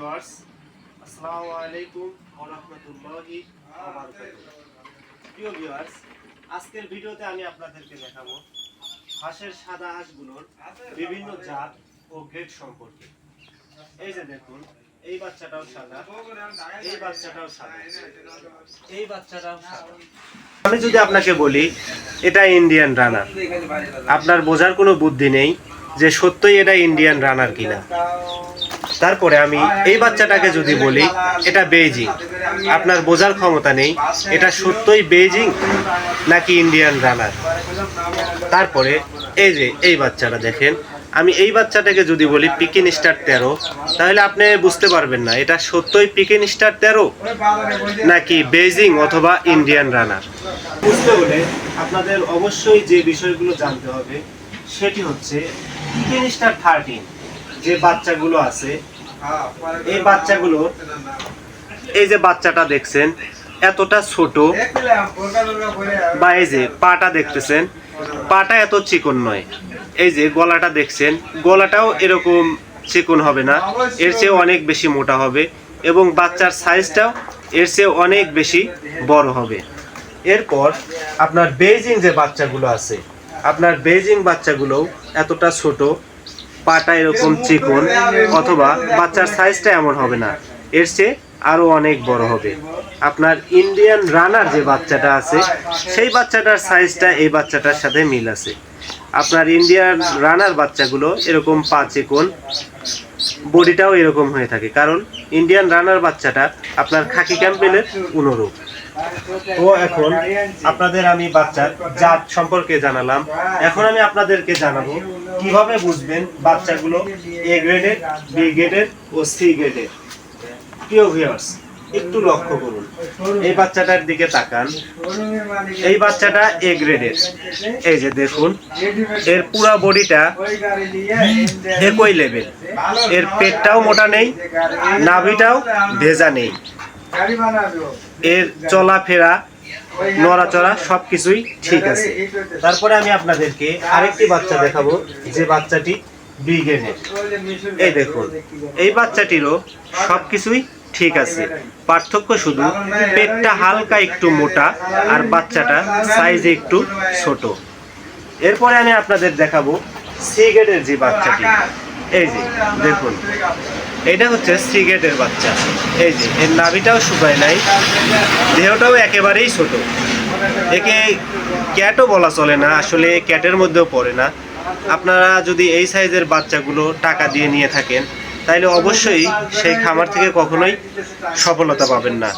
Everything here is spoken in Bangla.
ভিউয়ার্স, আসসালামু আলাইকুম ওয়া রাহমাতুল্লাহি ওয়া বারাকাতুহু। প্রিয় ভিউয়ার্স, আজকের ভিডিওতে আমি আপনাদেরকে দেখাবো হাঁসের সাদা হাঁসগুলোর বিভিন্ন জাত ও গ্রেড সম্পর্কে। এই যে দেখুন, এই বাচ্চাটাও সাদা, এই বাচ্চাটাও সাদা। এই বাচ্চাটাও সাদা। আমি যদি আপনাকে বলি, এটা ইন্ডিয়ান রানার আপনার বোঝার কোনো বুদ্ধি নেই যে সত্যই এটা ইন্ডিয়ান রানার কিনা। তারপরে আমি এই বাচ্চাটাকে যদি বলি, এটা বেইজিং। আপনার বোঝার ক্ষমতা নেই, এটা সত্যই বেইজিং নাকি ইন্ডিয়ান রানার? তারপরে এই যে এই বাচ্চাটা দেখেন, আমি এই বাচ্চাটাকে যদি বলি পিকিন স্টার তেরো, তাহলে আপনি বুঝতে পারবেন না, এটা সত্যই পিকিন স্টার তেরো নাকি বেইজিং অথবা ইন্ডিয়ান রানার? বুঝতে হলে আপনাদের অবশ্যই যে বিষয়গুলো জানতে হবে, সেটি হচ্ছে পিকিন স্টার থার্টিন যে বাচ্চাগুলো আছে, এই বাচ্চাগুলো, এই যে বাচ্চাটা দেখছেন, এতটা ছোট বা এই যে পাটা দেখতেছেন, পাটা এত চিকন নয়। এই যে গলাটা দেখছেন, গলাটাও এরকম চিকন হবে না, এর চেয়ে অনেক বেশি মোটা হবে এবং বাচ্চার সাইজটাও এর চেয়ে অনেক বেশি বড় হবে। এরপর আপনার বেজিং যে বাচ্চাগুলো আছে, আপনার বেজিং বাচ্চাগুলোও এতটা ছোট পাটা এরকম চিকন, অথবা বাচ্চার সাইজটা এমন হবে না। এর চেয়ে আরও অনেক বড় হবে। আপনার ইন্ডিয়ান রানার যে বাচ্চাটা আছে, সেই বাচ্চাটার সাইজটা এই বাচ্চাটার সাথে মিল আছে। আপনার ইন্ডিয়ান রানার বাচ্চাগুলো এরকম পা চিকন, বডিটাও এরকম হয়ে থাকে। কারণ ইন্ডিয়ান রানার বাচ্চাটা আপনার খাকি ক্যাম্পেলের অনুরূপ। তো এখন আপনাদের আমি বাচ্চার জাত সম্পর্কে জানালাম। এখন আমি আপনাদেরকে জানাব কীভাবে বুঝবেন বাচ্চাগুলো এ গ্রেডের বি গ্রেডের ও সি গ্রেডের প্রিয় ভিউয়ার্স একটু লক্ষ্য করুন। এই বাচ্চাটার দিকে তাকান। এই বাচ্চাটা এ গ্রেডের এই যে দেখুন, এর পুরা বডিটা একই লেভেল এর পেটটাও মোটা নেই, নাভিটাও ভেজা নেই। এর চলাফেরা নড়াচড়া সবকিছুই ঠিক আছে। তারপরে আমি আপনাদেরকে আরেকটি বাচ্চা দেখাবো, যে বাচ্চাটি ব্রিগেডের। এই দেখুন, এই বাচ্চাটিরও সবকিছুই ঠিক আছে। পার্থক্য শুধু পেটটা হালকা একটু মোটা আর বাচ্চাটা সাইজ একটু ছোট। এরপরে আমি আপনাদের দেখাবো সিগেটের যে বাচ্চাটি। এই যে, দেখুন এটা হচ্ছে সিগেটের বাচ্চা। এই যে, এর নাভিটাও শুকায় নাই, দেহটাও একেবারেই ছোট। একে ক্যাটও বলা চলে না, আসলে ক্যাটের মধ্যেও পড়ে না। আপনারা যদি এই সাইজের বাচ্চাগুলো টাকা দিয়ে নিয়ে থাকেন তাহলে অবশ্যই সেই খামার থেকে কখনোই সফলতা পাবেন না।